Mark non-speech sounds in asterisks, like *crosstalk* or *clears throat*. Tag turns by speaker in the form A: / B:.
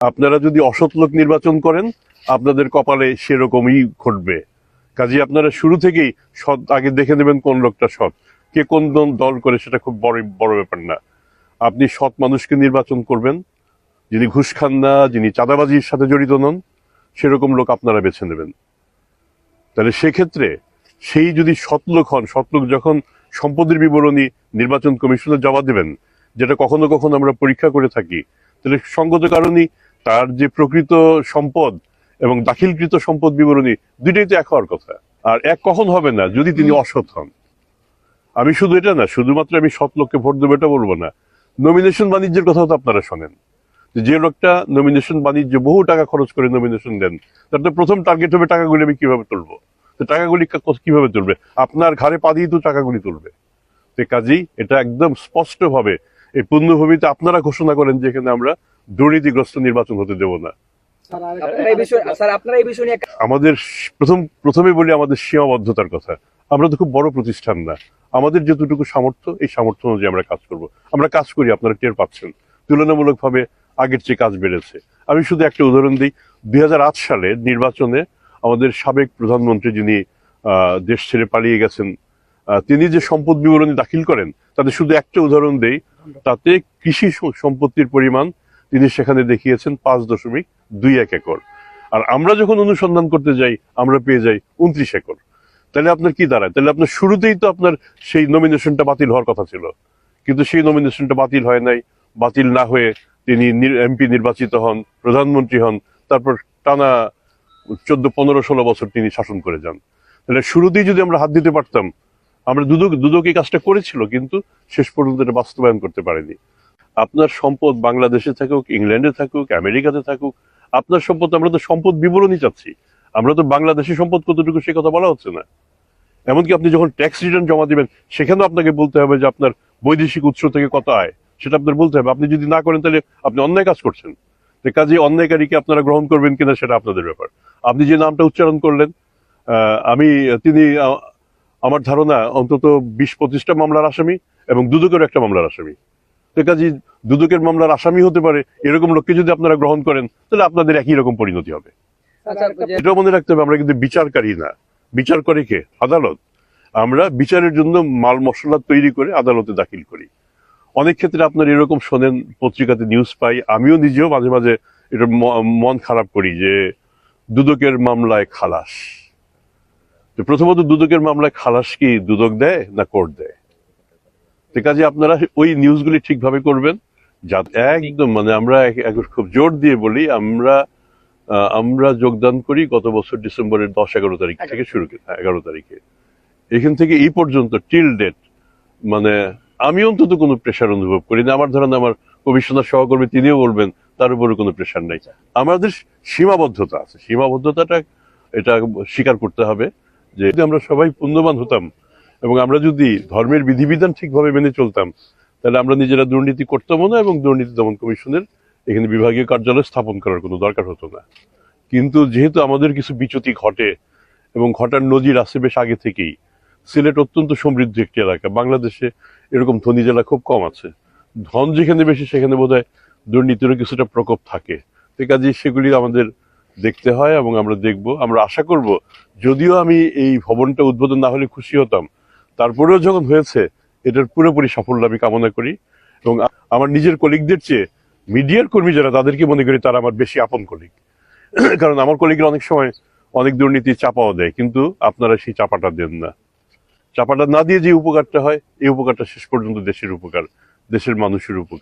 A: আপনারা যদি অসৎ লোক নির্বাচন করেন, আপনাদের কপালে সেরকমই ঘটবে। কাজে আপনারা শুরু থেকেই সৎ, আগে দেখে নেবেন কোন লোকটা সৎ। কে কোন দল- করে সেটা খুব বড় বড় ব্যাপার না। আপনি সৎ মানুষকে নির্বাচন করবেন। যিনি ঘুষ খান না, যিনি চাঁদাবাজির সাথে জড়িত নন, সেরকম লোক আপনারা বেছে নেবেন। তাহলে সেক্ষেত্রে সেই যদি সৎলোক হন সৎলোক যখন সম্পদের বিবরণী নির্বাচন কমিশনে জমা দেবেন, যেটা কখনো কখনো আমরা পরীক্ষা করে থাকি, তাহলে সঙ্গত কারণেই তার যে প্রকৃত সম্পদ এবং দাখিলকৃত সম্পদ বিবরণী দুইটাই তো এক হওয়ার কথা। আর এক কখন হবে না যদি তিনি অসৎ হন। আমি শুধু এটা না শুধুমাত্র আমি সৎ লোককে ভোট দেবো এটা বলব না। নমিনেশন বাণিজ্যের কথাও তো আপনারা শোনেন। যে লোকটা নমিনেশন বাণিজ্য বহু টাকা খরচ করে নমিনেশন দেন তার তো প্রথম টার্গেট হবে টাকাগুলি আমি কীভাবে তুলবো? তো টাকাগুলি কীভাবে তুলবে? আপনার ঘাড়ে পা দিয়ে তো টাকাগুলি তুলবে। তো কাজেই এটা একদম স্পষ্ট ভাবে এই পুণ্যভূমিতে আপনারা ঘোষণা করেন যে এখানে আমরা দুর্নীতিগ্রস্ত নির্বাচন হতে দেব না।
B: আপনারা এই বিষয়ে স্যার আপনারা এই বিষয় নিয়ে
A: আমাদের প্রথম প্রথমে বলি আমাদের সীমাবদ্ধতার কথা। আমরা তো খুব বড় প্রতিষ্ঠান না। আমাদের যতটুকু সামর্থ্য এই সামর্থ্য অনুযায়ী আমরা কাজ করব। আমরা কাজ করি আপনারা টের পাচ্ছেন। তুলনামূলকভাবে আগের চেয়ে কাজ বেড়েছে। আমি শুধু একটা উদাহরণ দিই। দুই হাজার আট সালে নির্বাচনে আমাদের সাবেক প্রধানমন্ত্রী যিনি আহ, দেশ ছেড়ে পালিয়ে গেছেন তিনি যে সম্পদ বিবরণী দাখিল করেন তাতে শুধু একটা উদাহরণ দেই। তাতে কৃষি সম্পত্তির পরিমাণ তিনি সেখানে দেখিয়েছেন পাঁচ দশমিক দুই এক একর। আর আমরা যখন অনুসন্ধান করতে যাই, আমরা পেয়ে যাই উনত্রিশ একর। তাহলে আপনার কি দাঁড়ায়? তাহলে আপনার শুরুতেই তো আপনার সেই নমিনেশনটা বাতিল হওয়ার কথা ছিল। কিন্তু সেই নমিনেশনটা বাতিল হয় নাই। বাতিল না হয়ে তিনি এমপি নির্বাচিত হন, প্রধানমন্ত্রী হন, তারপর টানা চোদ্দ, পনেরো, ষোলো বছর তিনি শাসন করে যান। তাহলে শুরুতেই যদি আমরা হাত দিতে পারতাম আমরা দুদক দুদক এই কাজটা করেছিল, কিন্তু শেষ পর্যন্ত এটা বাস্তবায়ন করতে পারেনি। আপনার সম্পদ বাংলাদেশে থাকুক, ইংল্যান্ডে থাকুক, আমেরিকাতে থাকুক, আপনার সম্পদ আমরা তো সম্পদ বিবরণী চাচ্ছি। আমরা তো বাংলাদেশি সম্পদ কতটুকু সে কথা বলা হচ্ছে না। এমনকি আপনি যখন ট্যাক্স রিটার্ন জমা দিবেন, সেখানেও আপনাকে বলতে হবে যে আপনার বৈদেশিক উৎস থেকে কত আয়। সেটা আপনার বলতে হবে। আপনি যদি না করেন, তাহলে আপনি অন্যায় কাজ করছেন। তো কাজে অন্যায়কারীকে আপনারা গ্রহণ করবেন কিনা সেটা আপনাদের ব্যাপার। আপনি যে নামটা উচ্চারণ করলেন আমি, তিনি আমার ধারণা অন্তত বিশ পঁচিশটা মামলার আসামি এবং দুদকের একটা মামলার আসামি। তো কাজে দুদকের মামলার আসামি হতে পারে এরকম লোককে যদি আপনারা গ্রহণ করেন তাহলে আপনাদের একই রকম পরিণতি হবে।
B: স্যার
A: এটাও মনে রাখতে হবে আমরা কিন্তু বিচারকারী না। বিচার করে কে? আদালত। আমরা বিচারের জন্য মাল মশলা তৈরি করে আদালতে দাখিল করি। অনেক ক্ষেত্রে আপনার এরকম শোনেন পত্রিকাতে নিউজ পাই। আমিও নিজেও মাঝে মাঝে এটা মন খারাপ করি যে দুদকের মামলায় খালাস। প্রথমত দুদকের মামলায় খালাস কি দুদক দেয় না কোর্ট দেয়? তো কাজে আপনারা ওই নিউজগুলি ঠিকভাবে করবেন। যা একদম মানে আমরা খুব জোর দিয়ে বলি আমরা আমরা যোগদান করি গত বছর ডিসেম্বরের দশ এগারো তারিখ থেকে শুরু করি হ্যাঁ, এগারো তারিখে। এখান থেকে এই পর্যন্ত টিল ডেট মানে আমি অন্তত কোনো প্রেশার অনুভব করি না। আমার ধরেন আমার কমিশনার সহকর্মী তিনিও বলবেন তার উপরে কোনো প্রেশার নাই। আমাদের সীমাবদ্ধতা আছে। সীমাবদ্ধতাটা এটা স্বীকার করতে হবে। যে আমরা সবাই পুণ্যবান হতাম এবং আমরা যদি ধর্মের বিধিবিধান ঠিকভাবে মেনে চলতাম, তাহলে আমরা নিজেরা দুর্নীতি করতামও না এবং দুর্নীতি দমন কমিশনের এখানে বিভাগীয় কার্যালয় স্থাপন করার কোনো দরকার হতো না। কিন্তু যেহেতু আমাদের কিছু বিচ্যুতি ঘটে এবং ঘটার নজির আছে বেশ আগে থেকেই, সিলেট অত্যন্ত সমৃদ্ধ একটি এলাকা। বাংলাদেশে এরকম ধনী জেলা খুব কম আছে। ধন যেখানে বেশি সেখানে বোধহয় দুর্নীতিরও কিছুটা প্রকোপ থাকে। তো কাজে সেগুলি আমাদের দেখতে হয় এবং আমরা দেখব, আমরা আশা করব, যদিও আমি এই ভবনটা উদ্বোধন না হলে খুশি হতাম। তারপরেও যখন হয়েছে, এটার পুরোপুরি সাফল্য আমি কামনা করি এবং আমার নিজের কলিগদের চেয়ে মিডিয়ার কর্মী যারা, তাদেরকে মনে করি তারা আমার বেশি আপন কলিগ। *clears throat* কারণ আমার কলিগরা অনেক সময় অনেক দুর্নীতি চাপাও দেয়, কিন্তু আপনারা সেই চাপাটা দেন না। চাপাটা না দিয়ে যে উপকারটা হয়, এই উপকারটা শেষ পর্যন্ত দেশের উপকার, দেশের মানুষের উপকার।